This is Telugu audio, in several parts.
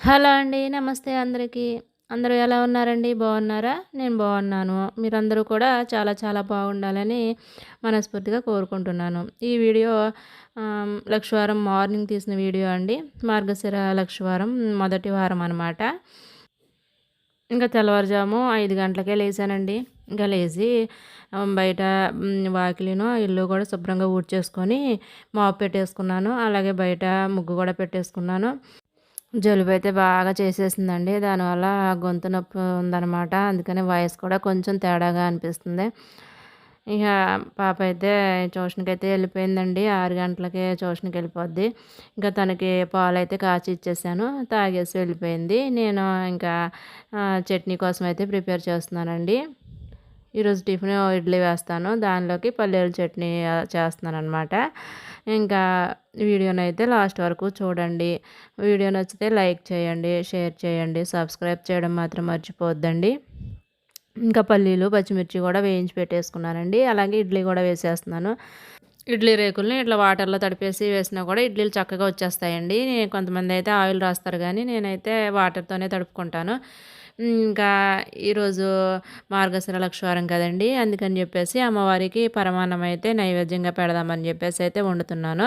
హలో అండి నమస్తే అందరికీ. అందరూ ఎలా ఉన్నారండి? బాగున్నారా? నేను బాగున్నాను. మీరందరూ కూడా చాలా చాలా బాగుండాలని మనస్ఫూర్తిగా కోరుకుంటున్నాను. ఈ వీడియో లక్షవారం మార్నింగ్ తీసిన వీడియో అండి. మార్గశిర లక్షవారం మొదటి వారం అనమాట ఇంకా తెల్లవారుజాము ఐదు గంటలకే లేచానండి. ఇంకా లేచి బయట వాకిలిను ఇల్లు కూడా శుభ్రంగా ఊడ్చేసుకొని మాపు పెట్టేసుకున్నాను. అలాగే బయట ముగ్గు కూడా పెట్టేసుకున్నాను. జలుబు అయితే బాగా చేసేసిందండి. దానివల్ల గొంతు నొప్పి ఉందనమాట అందుకని వాయిస్ కూడా కొంచెం తేడాగా అనిపిస్తుంది. ఇక పాప అయితే ట్యూషన్కి అయితే వెళ్ళిపోయిందండి. ఆరు గంటలకే ట్యూషన్కి వెళ్ళిపోద్ది. ఇంకా తనకి పాలు అయితే కాచి ఇచ్చేసాను. తాగేసి వెళ్ళిపోయింది. నేను ఇంకా చట్నీ కోసం అయితే ప్రిపేర్ చేస్తున్నానండి. ఈరోజు టిఫిన్ ఇడ్లీ వేస్తాను. దానిలోకి పల్లీల చట్నీ చేస్తున్నాను అనమాట ఇంకా వీడియోని అయితే లాస్ట్ వరకు చూడండి. వీడియో నచ్చితే లైక్ చేయండి షేర్ చేయండి సబ్స్క్రైబ్ చేయడం మాత్రం మర్చిపోద్దండి ఇంకా పల్లీలు పచ్చిమిర్చి కూడా వేయించి పెట్టేసుకున్నానండి. అలాగే ఇడ్లీ కూడా వేసేస్తున్నాను. ఇడ్లీ రేకుల్ని ఇట్లా వాటర్లో తడిపేసి వేసినా కూడా ఇడ్లీలు చక్కగా వచ్చేస్తాయండి. కొంతమంది అయితే ఆయిల్ రాస్తారు కానీ నేనైతే వాటర్తోనే తడుపుకుంటాను. ఇంకా ఈరోజు మార్గశిర లక్షవారం కదండి. అందుకని చెప్పేసి అమ్మవారికి పరమాన్నం అయితే నైవేద్యంగా పెడదామని చెప్పేసి అయితే వండుతున్నాను.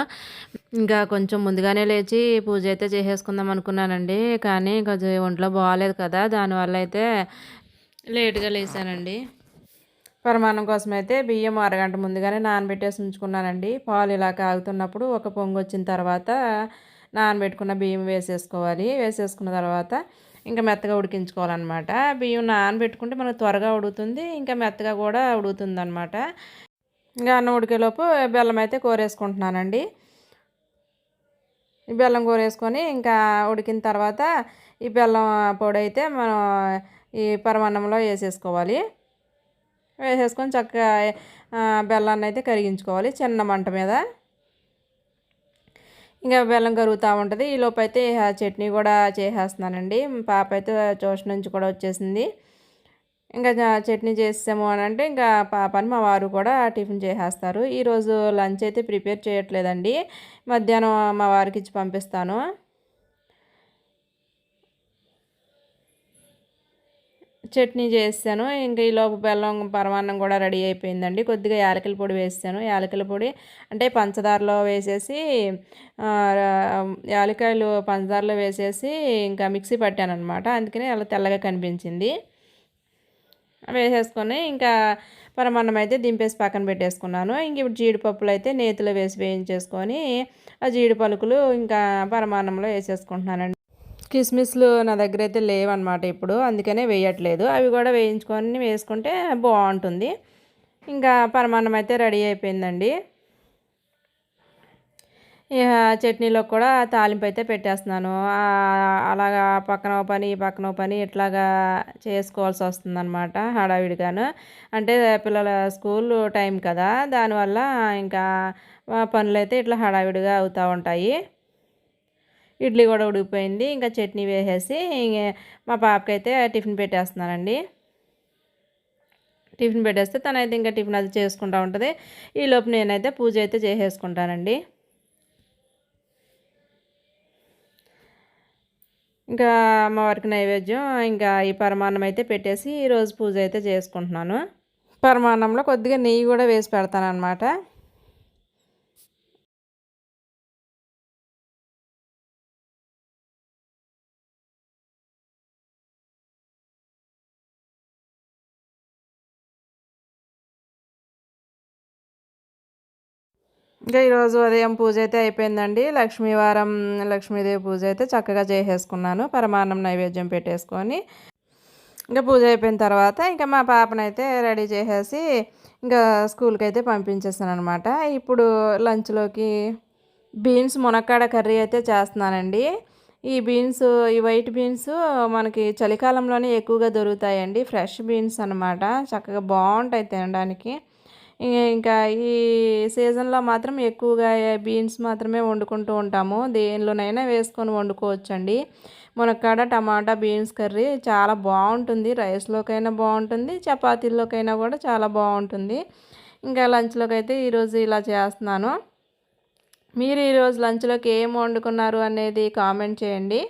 ఇంకా కొంచెం ముందుగానే లేచి పూజ అయితే చేసేసుకుందాం అనుకున్నానండి. కానీ కొంచెం ఒంట్లో బాగాలేదు కదా. దానివల్ల అయితే లేట్గా లేసానండి పరమాన్నం కోసం అయితే బియ్యం అరగంట ముందుగానే నానబెట్టేసి ఉంచుకున్నానండి. పాలు ఇలా కాగుతున్నప్పుడు ఒక పొంగు వచ్చిన తర్వాత నానబెట్టుకున్న బియ్యం వేసేసుకోవాలి. వేసేసుకున్న తర్వాత ఇంకా మెత్తగా ఉడికించుకోవాలన్నమాట. బియ్యం నానబెట్టుకుంటే మనకు త్వరగా ఉడుకుతుంది ఇంకా మెత్తగా కూడా ఉడుకుతుంది అనమాట ఇంకా అన్నం ఉడికేలోపు బెల్లం అయితే కోరేసుకుంటున్నానండి. ఈ బెల్లం కోరేసుకొని ఇంకా ఉడికిన తర్వాత ఈ బెల్లం పొడి అయితే మనం ఈ పరమాన్నంలో వేసేసుకోవాలి. వేసేసుకొని చక్కగా బెల్లాన్ని అయితే కరిగించుకోవాలి చిన్న మంట మీద. ఇంకా బెల్లం కరుగుతూ ఉంటుంది. ఈ అయితే చట్నీ కూడా చేసేస్తున్నానండి. పాప అయితే ట్యూషన్ నుంచి కూడా వచ్చేసింది. ఇంకా చట్నీ చేసాము అని అంటే ఇంకా పాపని మా వారు కూడా టిఫిన్ చేసేస్తారు. ఈరోజు లంచ్ అయితే ప్రిపేర్ చేయట్లేదండి. మధ్యాహ్నం మా వారికి ఇచ్చి పంపిస్తాను. చట్నీ చేస్తాను. ఇంకా ఈలోపు బెల్లం పరమాన్నం కూడా రెడీ అయిపోయిందండి. కొద్దిగా యాలకల పొడి వేసాను యాలకల పొడి అంటే పంచదారలో వేసేసి యాలకాయలు పంచదారలో వేసేసి ఇంకా మిక్సీ పట్టాను అనమాట అందుకని అలా తెల్లగా కనిపించింది. వేసేసుకొని ఇంకా పరమాన్నం అయితే దింపేసి పక్కన పెట్టేసుకున్నాను. ఇంక ఇప్పుడు జీడిపప్పులు అయితే నేతిలో వేసి వేయించేసుకొని ఆ జీడి పలుకులు ఇంకా పరమాన్నంలో వేసేసుకుంటున్నానండి. కిస్మిస్లు నా దగ్గర అయితే లేవన్నమాట ఇప్పుడు. అందుకనే వేయట్లేదు. అవి కూడా వేయించుకొని వేసుకుంటే బాగుంటుంది. ఇంకా పరమాన్నం అయితే రెడీ అయిపోయిందండి. ఇక చట్నీలో కూడా తాలింపు అయితే పెట్టేస్తున్నాను. అలాగా పక్కన పని పక్కన పని ఇట్లాగా చేసుకోవాల్సి వస్తుందన్నమాట హడావిడిగాను. అంటే పిల్లల స్కూల్ టైం కదా. దానివల్ల ఇంకా పనులు అయితే ఇట్లా హడావిడిగా అవుతూ ఉంటాయి. ఇడ్లీ కూడా ఉడికిపోయింది. ఇంకా చట్నీ వేసేసి మా పాపకైతే టిఫిన్ పెట్టేస్తున్నానండి టిఫిన్ పెట్టేస్తే తనైతే ఇంకా టిఫిన్ అది చేసుకుంటూ ఉంటుంది. ఈలోపు నేనైతే పూజ అయితే చేసేసుకుంటానండి. ఇంకా అమ్మవారికి నైవేద్యం ఇంకా ఈ పరమాన్నం అయితే పెట్టేసి ఈరోజు పూజ అయితే చేసుకుంటున్నాను. పరమాన్నంలో కొద్దిగా నెయ్యి కూడా వేసి పెడతాను అనమాట ఇంకా ఈరోజు ఉదయం పూజ అయితే అయిపోయిందండి. లక్ష్మీవారం లక్ష్మీదేవి పూజ అయితే చక్కగా చేసేసుకున్నాను. పరమాన్నం నైవేద్యం పెట్టేసుకొని ఇంకా పూజ అయిపోయిన తర్వాత ఇంకా మా పాపనైతే రెడీ చేసేసి ఇంకా స్కూల్కి అయితే పంపించేస్తాను అనమాట ఇప్పుడు లంచ్లోకి బీన్స్ మునక్కాడ కర్రీ అయితే చేస్తున్నానండి. ఈ బీన్స్ ఈ వైట్ బీన్స్ మనకి చలికాలంలోనే ఎక్కువగా దొరుకుతాయండి. ఫ్రెష్ బీన్స్ అనమాట చక్కగా బాగుంటాయి తినడానికి. ఇంకా ఈ సీజన్లో మాత్రం ఎక్కువగా బీన్స్ మాత్రమే వండుకుంటూ ఉంటాము. దేనిలోనైనా వేసుకొని వండుకోవచ్చండి. మునక్కాడ టమాటా బీన్స్ కర్రీ చాలా బాగుంటుంది. రైస్లోకైనా బాగుంటుంది. చపాతీల్లోకైనా కూడా చాలా బాగుంటుంది. ఇంకా లంచ్లోకి అయితే ఈరోజు ఇలా చేస్తున్నాను. మీరు ఈరోజు లంచ్లోకి ఏం వండుకున్నారు అనేది కామెంట్ చేయండి.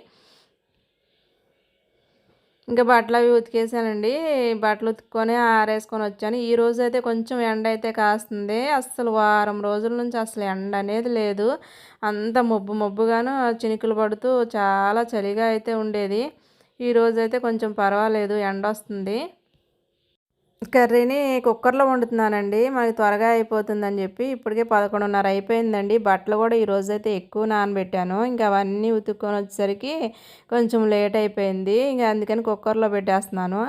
ఇంకా బట్టలు అవి ఉతికేసానండి. బట్టలు ఉతుక్కొని ఆరేసుకొని వచ్చాను. ఈ రోజు అయితే కొంచెం ఎండ అయితే కాస్తుంది. అస్సలు వారం రోజుల నుంచి అసలు ఎండ అనేది లేదు. అంత మబ్బు మబ్బుగాను చినుకులు పడుతూ చాలా చలిగా అయితే ఉండేది. ఈ రోజు అయితే కొంచెం పర్వాలేదు. ఎండ వస్తుంది. కర్రీని కుక్కర్లో వండుతున్నానండి. మనకి త్వరగా అయిపోతుందని చెప్పి ఇప్పటికే పదకొండున్నర అయిపోయిందండి. బట్టలు కూడా ఈరోజు అయితే ఎక్కువ నానబెట్టాను. ఇంకా అవన్నీ ఉతుక్కొని వచ్చేసరికి కొంచెం లేట్ అయిపోయింది. ఇంకా అందుకని కుక్కర్లో పెట్టేస్తున్నాను.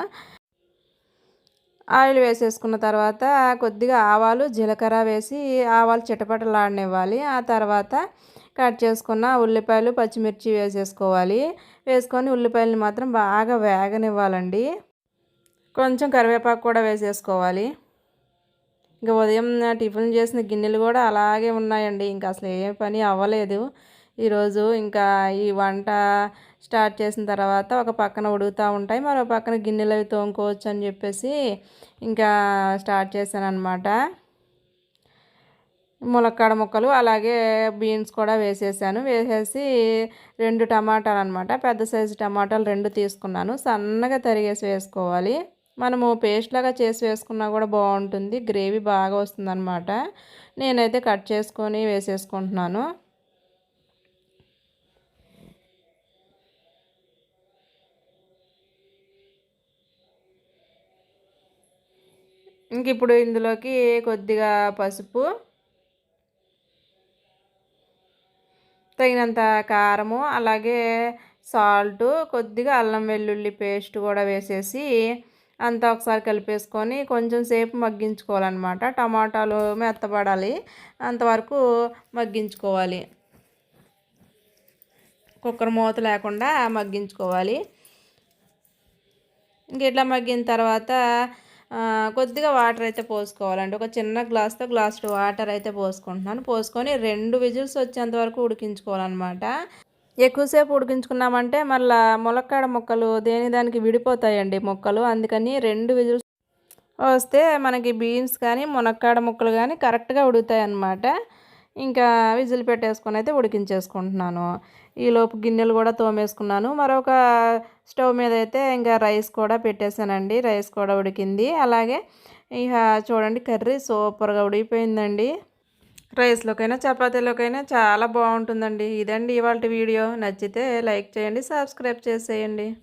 ఆయిల్ వేసేసుకున్న తర్వాత కొద్దిగా ఆవాలు జీలకర్ర వేసి ఆవాలు చిటపటలాడనివ్వాలి. ఆ తర్వాత కట్ చేసుకున్న ఉల్లిపాయలు పచ్చిమిర్చి వేసేసుకోవాలి. వేసుకొని ఉల్లిపాయలని మాత్రం బాగా వేగనివ్వాలండి. కొంచెం కరివేపాకు కూడా వేసేసుకోవాలి. ఇంకా ఉదయం టిఫిన్ చేసిన గిన్నెలు కూడా అలాగే ఉన్నాయండి. ఇంకా అసలు ఏ పని అవ్వలేదు. ఈరోజు ఇంకా ఈ వంట స్టార్ట్ చేసిన తర్వాత ఒక పక్కన ఉడుగుతూ ఉంటాయి. మరో పక్కన గిన్నెలు అవి తోముకోవచ్చు అని చెప్పేసి ఇంకా స్టార్ట్ చేశాను అనమాట ములక్కాడ ముక్కలు అలాగే బీన్స్ కూడా వేసేసాను. వేసేసి రెండు టమాటాలు అనమాట పెద్ద సైజు టమాటాలు రెండు తీసుకున్నాను. సన్నగా తరిగేసి వేసుకోవాలి. మనము పేస్ట్ లాగా చేసి వేసుకున్నా కూడా బాగుంటుంది. గ్రేవీ బాగా వస్తుందన్నమాట. నేనైతే కట్ చేసుకొని వేసేసుకుంటున్నాను. ఇంక ఇప్పుడు ఇందులోకి కొద్దిగా పసుపు తగినంత కారము అలాగే సాల్ట్ కొద్దిగా అల్లం వెల్లుల్లి పేస్ట్ కూడా వేసేసి అంతా ఒకసారి కలిపేసుకొని కొంచెం సేపు మగ్గించుకోవాలన్నమాట. టమాటాలు మెత్తపడాలి. అంతవరకు మగ్గించుకోవాలి. కుక్కర్ మూత లేకుండా మగ్గించుకోవాలి. ఇంక ఇట్లా మగ్గిన తర్వాత కొద్దిగా వాటర్ అయితే పోసుకోవాలండి. ఒక చిన్న గ్లాస్తో గ్లాస్ వాటర్ అయితే పోసుకుంటున్నాను. పోసుకొని రెండు విజిల్స్ వచ్చేంత వరకు ఉడికించుకోవాలన్నమాట. ఎక్కువసేపు ఉడికించుకున్నామంటే మళ్ళీ ములక్కాడ ముక్కలు దేని దానికి విడిపోతాయండి ముక్కలు. అందుకని రెండు విజిల్స్ వస్తే మనకి బీన్స్ కానీ మునక్కాడ ముక్కలు కానీ కరెక్ట్గా ఉడుకుతాయి అన్నమాట ఇంకా విజిల్ పెట్టేసుకొని అయితే ఉడికించేసుకుంటున్నాను. ఈలోపు గిన్నెలు కూడా తోమేసుకున్నాను. మరొక స్టవ్ మీద అయితే ఇంకా రైస్ కూడా పెట్టేశానండి. రైస్ కూడా ఉడికింది. అలాగే ఇక చూడండి కర్రీ సూపర్గా ఉడికిపోయిందండి. రైస్లోకైనా చపాతీలోకైనా చాలా బాగుంటుందండి. ఇదండి ఇవాళ వీడియో. నచ్చితే లైక్ చేయండి సబ్స్క్రైబ్ చేసేయండి.